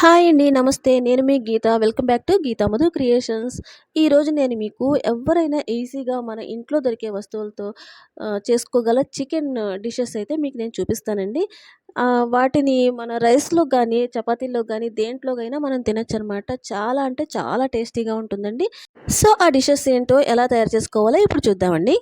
Hi అండి నమస్తే. నేను మీ Geetha. Welcome back to Geetha Madhu creations. ఈరోజు నేను మీకు ఎవరైనా ఈజీగా మన ఇంట్లో దొరికే వస్తువులతో చేసుకోగల చికెన్ డిషెస్ అయితే మీకు నేను చూపిస్తానండి. వాటిని మన రైస్లో కానీ చపాతీల్లో కానీ దేంట్లోకైనా మనం తినచ్చు అనమాట చాలా అంటే చాలా టేస్టీగా ఉంటుందండి. సో ఆ డిషెస్ ఏంటో ఎలా తయారు చేసుకోవాలో ఇప్పుడు చూద్దామండి.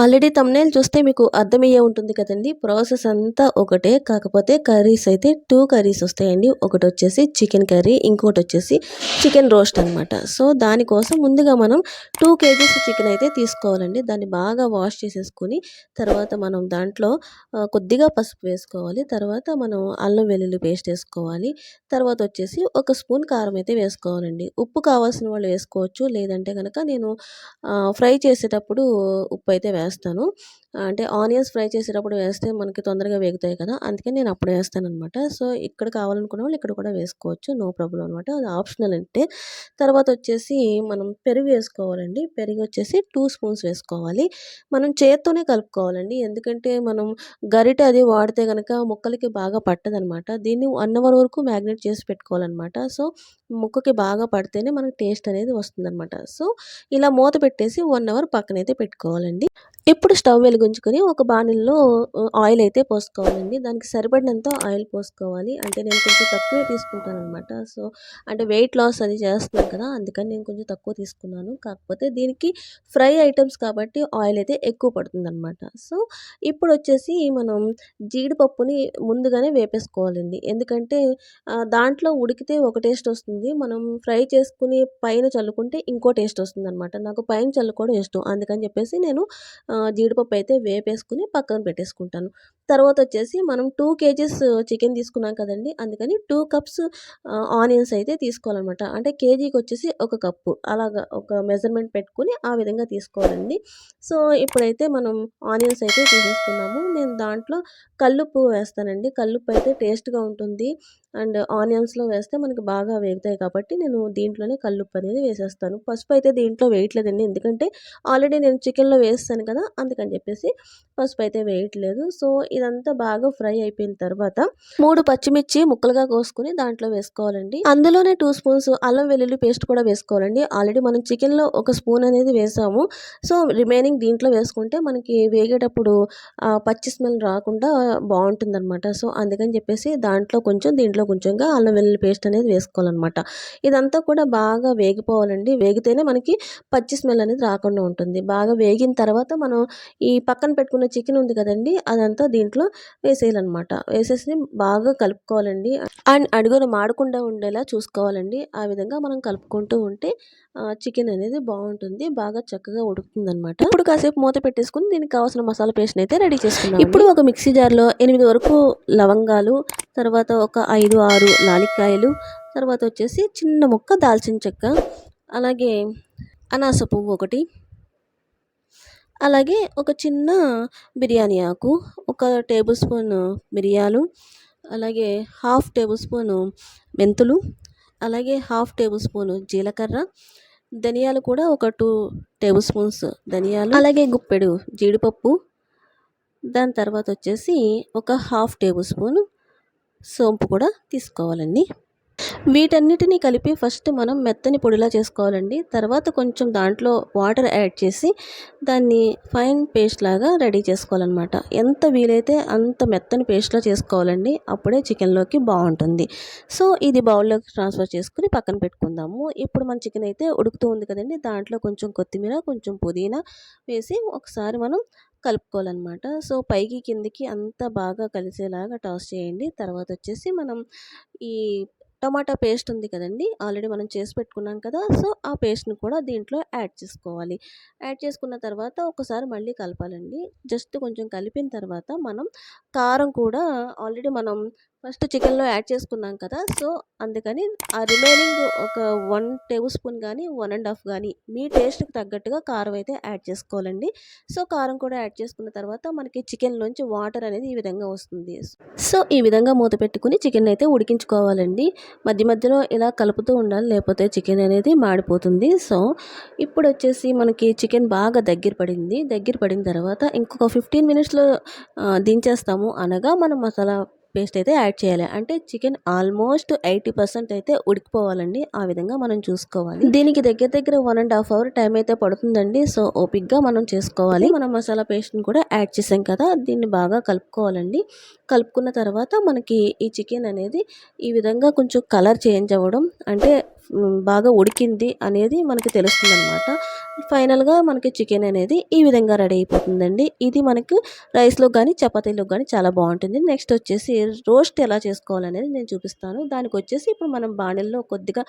ఆల్రెడీ తమ్నేల్ చూస్తే మీకు అర్థమయ్యే ఉంటుంది కదండి. ప్రాసెస్ అంతా ఒకటే. కాకపోతే కర్రీస్ అయితే టూ కర్రీస్ వస్తాయండి. ఒకటి వచ్చేసి చికెన్ కర్రీ ఇంకోటి వచ్చేసి చికెన్ రోస్ట్ అనమాట సో దానికోసం ముందుగా మనం టూ కేజీస్ చికెన్ అయితే తీసుకోవాలండి. దాన్ని బాగా వాష్ చేసేసుకొని తర్వాత మనం దాంట్లో కొద్దిగా పసుపు వేసుకోవాలి. తర్వాత మనం అల్లం వెల్లుల్లి పేస్ట్ వేసుకోవాలి. తర్వాత వచ్చేసి ఒక స్పూన్ కారం అయితే వేసుకోవాలండి. ఉప్పు కావాల్సిన వాళ్ళు వేసుకోవచ్చు. లేదంటే కనుక నేను ఫ్రై చేసేటప్పుడు ఉప్పు అయితే వేస్తాను. అంటే ఆనియన్స్ ఫ్రై చేసేటప్పుడు వేస్తే మనకి తొందరగా వేగుతాయి కదా అందుకే నేను అప్పుడు వేస్తాను అనమాట సో ఇక్కడ కావాలనుకున్న వాళ్ళు ఇక్కడ కూడా వేసుకోవచ్చు నో ప్రాబ్లం అనమాట అది ఆప్షనల్ అంటే తర్వాత వచ్చేసి మనం పెరుగు వేసుకోవాలండి. పెరుగు వచ్చేసి టూ స్పూన్స్ వేసుకోవాలి. మనం చేత్తోనే కలుపుకోవాలండి. ఎందుకంటే మనం గరిటె అది వాడితే కనుక ముక్కలకి బాగా పట్టదనమాట దీన్ని వన్ అవర్ వరకు మ్యాగ్నేట్ చేసి పెట్టుకోవాలన్నమాట. సో ముక్కకి బాగా పడితేనే మనకు టేస్ట్ అనేది వస్తుందన్నమాట. సో ఇలా మూత పెట్టేసి వన్ అవర్ పక్కనైతే పెట్టుకోవాలండి. ఇప్పుడు స్టవ్ వెలిగించుకొని ఒక బాణలిలో ఆయిల్ అయితే పోసుకోవాలండి. దానికి సరిపడినంత ఆయిల్ పోసుకోవాలి. అంటే నేను కొంచెం తక్కువే తీసుకుంటాను అనమాట సో అంటే వెయిట్ లాస్ అది చేస్తున్నాను కదా అందుకని నేను కొంచెం తక్కువ తీసుకున్నాను. కాకపోతే దీనికి ఫ్రై ఐటమ్స్ కాబట్టి ఆయిల్ అయితే ఎక్కువ పడుతుంది అనమాట సో ఇప్పుడు వచ్చేసి మనం జీడిపప్పుని ముందుగానే వేపేసుకోవాలండి. ఎందుకంటే దాంట్లో ఉడికితే ఒక టేస్ట్ వస్తుంది. మనం ఫ్రై చేసుకుని పైన చల్లుకుంటే ఇంకో టేస్ట్ వస్తుంది అనమాట నాకు పైన చల్లుకోవడం ఇష్టం. అందుకని చెప్పేసి నేను జీడిపప్పు అయితే వేపేసుకుని పక్కన పెట్టేసుకుంటాను. తర్వాత వచ్చేసి మనం టూ కేజీస్ చికెన్ తీసుకున్నాం కదండి. అందుకని టూ కప్స్ ఆనియన్స్ అయితే తీసుకోవాలన్నమాట. అంటే కేజీకి వచ్చేసి ఒక కప్పు అలాగా ఒక మెజర్మెంట్ పెట్టుకుని ఆ విధంగా తీసుకోవాలండి. సో ఇప్పుడైతే మనం ఆనియన్స్ అయితే తీసేసుకున్నాము. నేను దాంట్లో కల్లుప్పు వేస్తానండి. కల్లుప్పు అయితే టేస్ట్గా ఉంటుంది. అండ్ ఆనియన్స్లో వేస్తే మనకి బాగా వేగుతాయి కాబట్టి నేను దీంట్లోనే కల్లుప్పు అనేది వేసేస్తాను. పసుపు అయితే దీంట్లో వేయట్లేదండి. ఎందుకంటే ఆల్రెడీ నేను చికెన్లో వేస్తాను కదా అందుకని చెప్పేసి పసుపు అయితే వేయట్లేదు. సో ఇదంతా బాగా ఫ్రై అయిపోయిన తర్వాత మూడు పచ్చిమిర్చి ముక్కలుగా కోసుకుని దాంట్లో వేసుకోవాలండి. అందులోనే టూ స్పూన్స్ అల్లం వెల్లుల్లి పేస్ట్ కూడా వేసుకోవాలండి. ఆల్రెడీ మనం చికెన్లో ఒక స్పూన్ అనేది వేసాము. సో రిమైనింగ్ దీంట్లో వేసుకుంటే మనకి వేగేటప్పుడు పచ్చి స్మెల్ రాకుండా బాగుంటుందన్నమాట. సో అందుకని చెప్పేసి దాంట్లో కొంచెం దీంట్లో కొంచెంగా అల్లం వెల్లుల్లి పేస్ట్ అనేది వేసుకోవాలన్నమాట. ఇదంతా కూడా బాగా వేగిపోవాలండి. వేగితేనే మనకి పచ్చి స్మెల్ అనేది రాకుండా ఉంటుంది. బాగా వేగిన తర్వాత మనం ఈ పక్కన పెట్టుకున్న చికెన్ ఉంది కదండి అదంతా దీంట్లో వేసేయాలన్నమాట. వేసేసి బాగా కలుపుకోవాలండి. అండ్ అడుగున మాడకుండా ఉండేలా చూసుకోవాలండి. ఆ విధంగా మనం కలుపుకుంటూ ఉంటే చికెన్ అనేది బాగుంటుంది. బాగా చక్కగా ఉడుకుతుంది అనమాట ఇప్పుడు కాసేపు మూత పెట్టేసుకుని దీనికి కావాల్సిన మసాలా పేస్ట్ అయితే రెడీ చేసుకున్నాం ఇప్పుడు ఒక మిక్సీ జార్లో ఎనిమిది వరకు లవంగాలు తర్వాత ఒక ఐదు ఆరు లాలిక్కాయలు తర్వాత వచ్చేసి చిన్న ముక్క దాల్చిన చెక్క అలాగే అనాస పువ్వు ఒకటి అలాగే ఒక చిన్న బిర్యానీ ఆకు ఒక టేబుల్ స్పూన్ మిరియాలు అలాగే హాఫ్ టేబుల్ స్పూన్ మెంతులు అలాగే హాఫ్ టేబుల్ స్పూన్ జీలకర్ర ధనియాలు కూడా ఒక టూ టేబుల్ స్పూన్స్ ధనియాలు అలాగే గుప్పెడు జీడిపప్పు. దాని తర్వాత వచ్చేసి ఒక హాఫ్ టేబుల్ స్పూన్ సోంపు కూడా తీసుకోవాలండి. వీటన్నిటిని కలిపి ఫస్ట్ మనం మెత్తని పొడిలా చేసుకోవాలండి. తర్వాత కొంచెం దాంట్లో వాటర్ యాడ్ చేసి దాన్ని ఫైన్ పేస్ట్ లాగా రెడీ చేసుకోవాలన్నమాట. ఎంత వీలైతే అంత మెత్తని పేస్ట్లా చేసుకోవాలండి. అప్పుడే చికెన్లోకి బాగుంటుంది. సో ఇది బౌల్లోకి ట్రాన్స్ఫర్ చేసుకుని పక్కన పెట్టుకుందాము. ఇప్పుడు మన చికెన్ అయితే ఉడుకుతూ ఉంది కదండి. దాంట్లో కొంచెం కొత్తిమీర కొంచెం పుదీనా వేసి ఒకసారి మనం కలుపుకోవాలన్నమాట. సో పైకి కిందికి అంతా బాగా కలిసేలాగా టాస్ చేయండి. తర్వాత వచ్చేసి మనం ఈ టమాటా పేస్ట్ ఉంది కదండి ఆల్రెడీ మనం చేసి పెట్టుకున్నాం కదా సో ఆ పేస్ట్ని కూడా దీంట్లో యాడ్ చేసుకోవాలి. యాడ్ చేసుకున్న తర్వాత ఒకసారి మళ్ళీ కలపాలండి. జస్ట్ కొంచెం కలిపిన తర్వాత మనం కారం కూడా ఆల్రెడీ మనం ఫస్ట్ చికెన్లో యాడ్ చేసుకున్నాం కదా! సో అందుకని ఆ రిమైనింగ్ ఒక వన్ టేబుల్ స్పూన్ కానీ వన్ అండ్ హాఫ్ కానీ మీ టేస్ట్కి తగ్గట్టుగా కారం అయితే యాడ్ చేసుకోవాలండి. సో కారం కూడా యాడ్ చేసుకున్న తర్వాత మనకి చికెన్లోంచి వాటర్ అనేది ఈ విధంగా వస్తుంది. సో ఈ విధంగా మూత పెట్టుకుని చికెన్ అయితే ఉడికించుకోవాలండి. మధ్య మధ్యలో ఇలా కలుపుతూ ఉండాలి లేకపోతే చికెన్ అనేది మాడిపోతుంది. సో ఇప్పుడు వచ్చేసి మనకి చికెన్ బాగా దగ్గర పడింది. దగ్గర పడిన తర్వాత ఇంకొక ఫిఫ్టీన్ మినిట్స్లో దించేస్తాము అనగా మనం మసాలా పేస్ట్ అయితే యాడ్ చేయాలి. అంటే చికెన్ ఆల్మోస్ట్ ఎయిటీ పర్సెంట్ అయితే ఉడికిపోవాలండి. ఆ విధంగా మనం చూసుకోవాలి. దీనికి దగ్గర దగ్గర one and half hour time అయితే పడుతుందండి. సో ఓపిక్గా మనం చేసుకోవాలి. మనం మసాలా పేస్ట్ని కూడా యాడ్ చేసాం కదా దీన్ని బాగా కలుపుకోవాలండి. కలుపుకున్న తర్వాత మనకి ఈ చికెన్ అనేది ఈ విధంగా కొంచెం కలర్ చేంజ్ అవ్వడం అంటే బాగా ఉడికింది అనేది మనకి తెలుస్తుంది అనమాట ఫైనల్గా మనకి చికెన్ అనేది ఈ విధంగా రెడీ అయిపోతుందండి. ఇది మనకు రైస్లో కానీ చపాతీలో కానీ చాలా బాగుంటుంది. నెక్స్ట్ వచ్చేసి రోస్ట్ ఎలా చేసుకోవాలనేది నేను చూపిస్తాను. దానికి వచ్చేసి ఇప్పుడు మనం బాణల్లో కొద్దిగా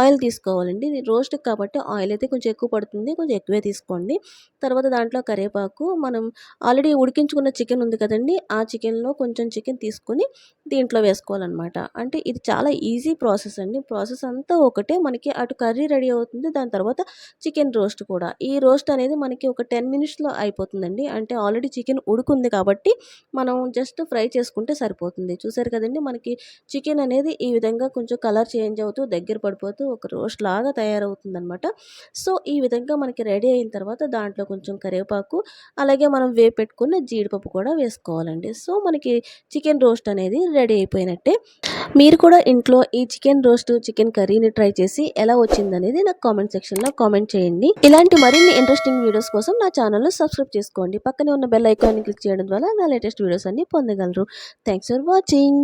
ఆయిల్ తీసుకోవాలండి. రోస్ట్ కాబట్టి ఆయిల్ అయితే కొంచెం ఎక్కువ పడుతుంది. కొంచెం ఎక్కువే తీసుకోండి. తర్వాత దాంట్లో కరివేపాకు మనం ఆల్రెడీ ఉడికించుకున్న చికెన్ ఉంది కదండి. ఆ చికెన్లో కొంచెం చికెన్ తీసుకొని దీంట్లో వేసుకోవాలన్నమాట. అంటే ఇది చాలా ఈజీ ప్రాసెస్ అండి. ప్రాసెస్ అంతా ఒకటే. మనకి అటు కర్రీ రెడీ అవుతుంది. దాని తర్వాత చికెన్ రోస్ట్ కూడా. ఈ రోస్ట్ అనేది మనకి ఒక టెన్ మినిట్స్లో అయిపోతుందండి. అంటే ఆల్రెడీ చికెన్ ఉడుకుంది కాబట్టి మనం జస్ట్ ఫ్రై చేసుకుంటే సరిపోతుంది. చూసారు కదండి మనకి చికెన్ అనేది ఈ విధంగా కొంచెం కలర్ చేంజ్ అవుతూ దగ్గర పడిపోతూ ఒక రోస్ట్ లాగా తయారవుతుందనమాట సో ఈ విధంగా మనకి రెడీ అయిన తర్వాత దాంట్లో కొంచెం కరివేపాకు అలాగే మనం వేపెట్టుకున్న జీడిపప్పు కూడా వేసుకోవాలండి. సో మనకి చికెన్ రోస్ట్ అనేది రెడీ అయిపోయినట్టే. మీరు కూడా ఇంట్లో ఈ చికెన్ రోస్ట్ చికెన్ కర్రీని ట్రై చేసి ఎలా వచ్చిందనేది నాకు కామెంట్ సెక్షన్లో కామెంట్ చేయండి. ఇలా ఇలాంటి మరిన్ని ఇంట్రెస్టింగ్ వీడియోస్ కోసం నా ఛానల్ను సబ్స్క్రైబ్ చేసుకోండి. పక్కనే ఉన్న బెల్ ఐకాన్ని క్లిక్ చేయడం ద్వారా నా లేటెస్ట్ వీడియోస్ అన్ని పొందగలరు. Thanks for watching